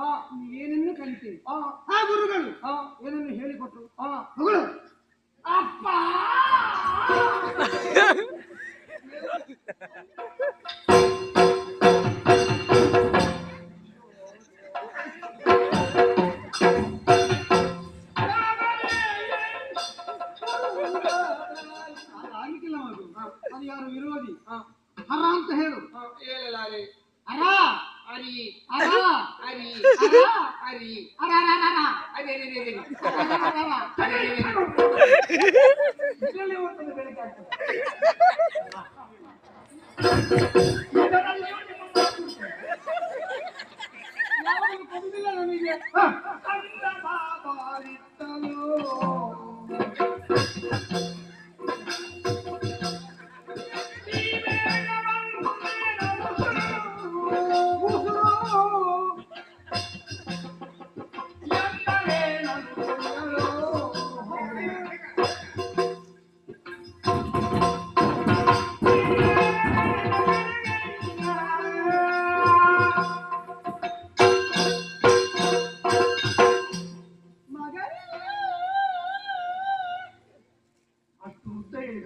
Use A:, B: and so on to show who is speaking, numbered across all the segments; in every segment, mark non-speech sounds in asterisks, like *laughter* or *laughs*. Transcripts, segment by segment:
A: ಆ
B: ಏನನ್ನು ಕಲಿತೆ
A: ಆ
B: ಆ ಗುರುಗಳು.
A: ಆ
B: ಏನನ್ನು ಹೇಳಿಕೊಟ್ರು?
A: ಆ
B: ಮಗಳು.
A: ಅಪ್ಪ!
B: ಆಗ್ಲಿಕ್ಕಿಲ್ಲ ಮಗು.
A: ಆ,
B: ಅದು ಯಾರು ವಿರೋಧಿ? ಹರ ಅಂತ ಹೇಳು.
A: ಹೇಳಲಾರೆ
B: ಹರ.
A: ಹರಿ
B: ಹರ
A: ಹರಿ
B: ಹರ
A: ಹರಿ
B: ಹರ ಹರ ಹರ ಹರ.
A: ಅರೆ ಅರೆ ಅರೆ ಅರೆ.
B: ಹರ ಹರ ಹರ.
A: ಅರೆ ಅರೆ ಅರೆ. ಇದರಲ್ಲಿ ಒಂದು ಬೆಳಕು ಆಗ್ತದೆ. ಇದರಲ್ಲಿ ಒಂದು
B: ಯಾವಾಗಲೂ ಕೊಡುದಿಲ್ಲ ನನಗೆ
A: ಹ, ಕಂದ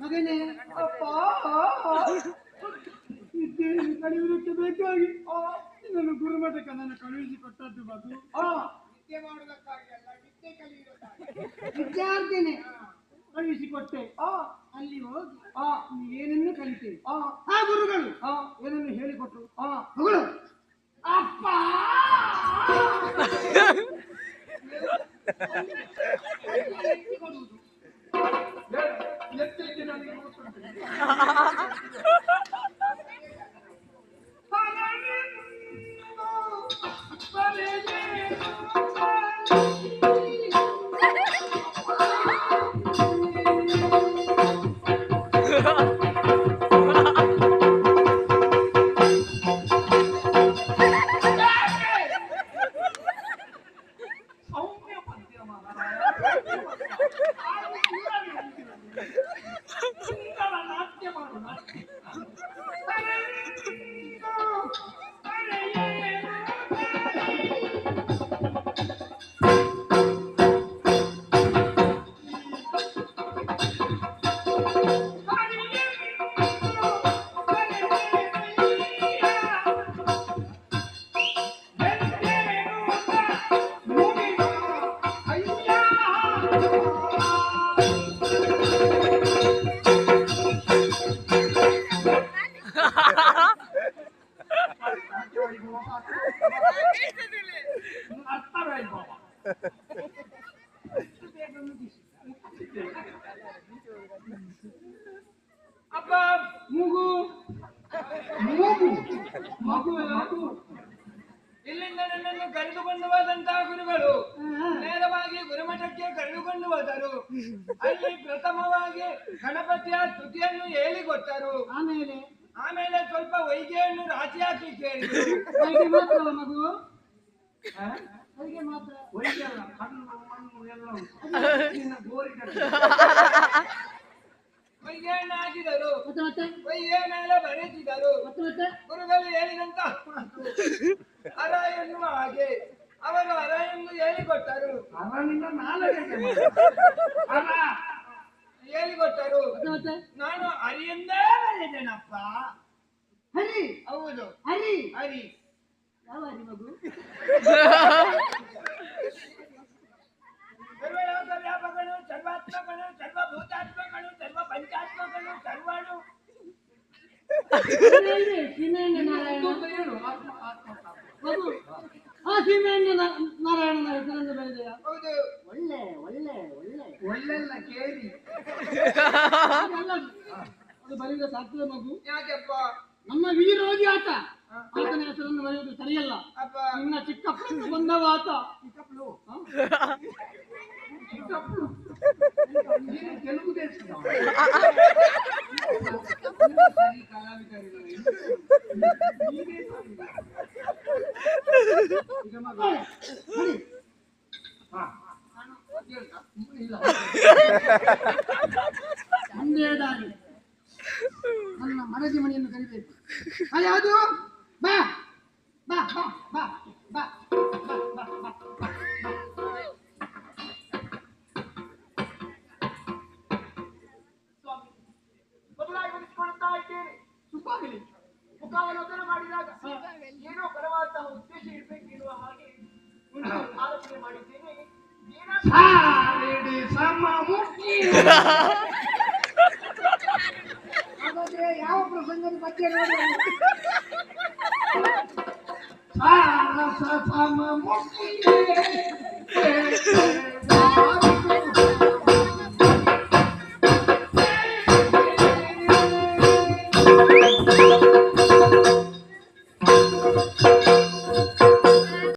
B: ಮಗನೇ
A: ಅಪ್ಪ
B: ವಿದ್ಯೆಯನ್ನು ಕಲಿಯುವುದಕ್ಕೆ ಬೇಕಾಗಿ. ನನ್ನ ಗುರುಮಠಕ್ಕೆ ನನ್ನ ಕಳುಹಿಸಿ ಕೊಟ್ಟದ್ದು ಮಗು.
A: ಹ,
B: ವಿದ್ಯಾರ್ಥಿನಿ ಕಳುಹಿಸಿಕೊಟ್ಟೆ
A: ಆ.
B: ಅಲ್ಲಿ ಹೋಗಿ.
A: ಹ,
B: ಏನನ್ನು ಕಲಿತೆ? ಆ. ಗುರುಗಳು.
A: ಆ
B: ಏನನ್ನು ಹೇಳಿಕೊಟ್ರು
A: ಆ.
B: ಮಗಳು.
A: ಅಪ್ಪ! *laughs* Ha ha ha! ಅಪ್ಪ
B: ಮೂಗು.
A: ಮೂಗು? ಮಗು ಮಗು. ಇಲ್ಲಿಂದ ನನ್ನನ್ನು ಕರೆದುಕೊಂಡು ಹೋದಂತಹ ಗುರುಗಳು ನೇರವಾಗಿ ಗುರುಮಠಕ್ಕೆ ಕರೆದುಕೊಂಡು ಹೋದರು ಅಲ್ಲಿ ಪ್ರಥಮವಾಗಿ ಗಣಪತಿಯ ಸ್ತುತಿಯನ್ನು ಹೇಳಿಕೊಟ್ಟರು
B: ಆಮೇಲೆ?
A: ಆಮೇಲೆ ಸ್ವಲ್ಪ ವೈದ್ಯವನ್ನು ರಾಶಿ ಹಾಕಿ ಕೇಳಿದರು
B: ಮಗು?
A: ಬರೆಸಿದರು *laughs*
B: ಮತ್ತೆ ಮತ್ತೆ?
A: ಗುರುಗಳು ಹೇಳಿದಂತ ಅರ ಎನ್ನುವ ಹಾಗೆ ಅವರು ಅರ ಎಂದು ಹೇಳಿಕೊಟ್ಟರು. ಅರನಿಂದ ನಾಲ್ಕು ಅರ ಹೇಳಿಕೊಟ್ಟರು. ನಾನು ಅರಿಯಂದೇ ಬರೆದೇನಪ್ಪ.
B: ಹರಿ!
A: ಹೌದು.
B: ಹರಿ!
A: ಹರಿ.
B: ಯಾವ ಹರಿ ಮಗು
A: ಸರ್ವಲೋಕ ವ್ಯಾಪಕನು ಸರ್ವಾತ್ಮಕನು ಸರ್ವಭೂತಾತ್ಮಕನು ಸರ್ವ ಪಂಚಾತ್ಮಕನು ಸರ್ವನು
B: ಸೀಮೆಎಣ್ಣೆ, ಸೀಮೆಎಣ್ಣೆ ನಾರಾಯಣ
A: ಅಂತ ಹೇಳು ಆತ್ಮ ಆತ್ಮ
B: ಮಗು ಆ ಸೀಮೆಎಣ್ಣೆ ನಾ- ನಾರಾಯಣನ ಹೆಸರನ್ನು ಬರೆದೆಯಾ
A: ಹೌದು
B: ಒಳ್ಳೆ ಒಳ್ಳೆ ಒಳ್ಳೆ
A: ಒಳ್ಳೆಲ್ಲ ಕೇಳಿ
B: ಅದು. ಬರೆದ ಸಾಧ್ಯ ಮಗು
A: ಯಾಕೆಪ್ಪ
B: ನಮ್ಮ ವೀರೋಗಿ ಆತ ಆತನ ಹೆಸರನ್ನು ಬರೆಯುವುದು ಸರಿಯಲ್ಲ
A: ಅಪ್ಪ
B: ನಿನ್ನ ಚಿಕ್ಕಪ್ಪ ಬಂದವ ಆತ
A: ಚಿಕ್ಕಪ್ಪಳು? ಚಿಕ್ಕಪ್ಪಳು ತೆಲುಗು ದೇಶದವ *laughs*
B: ಒಂದೇದಾಗಿ ಮನೆಯನ್ನು ಕರಿಬೇಕು ಅದೇ ಅದು ಬಾ ಆಗಲಿ.
C: ಮುಖಾವಲೋಕನ ಮಾಡಿದಾಗ ಏನೋ ಬಲವಾದ ಉದ್ದೇಶ ಇರಬೇಕೆನ್ನುವ ಹಾಗೆ ಆಲೋಚನೆ ಮಾಡಿದ್ದೇನೆ.
B: ಯಾವ ಪ್ರಸಂಗದ ಬಗ್ಗೆ ನೋಡಿ
A: ಸಾರಸ ಸಮ ಮುಖಿ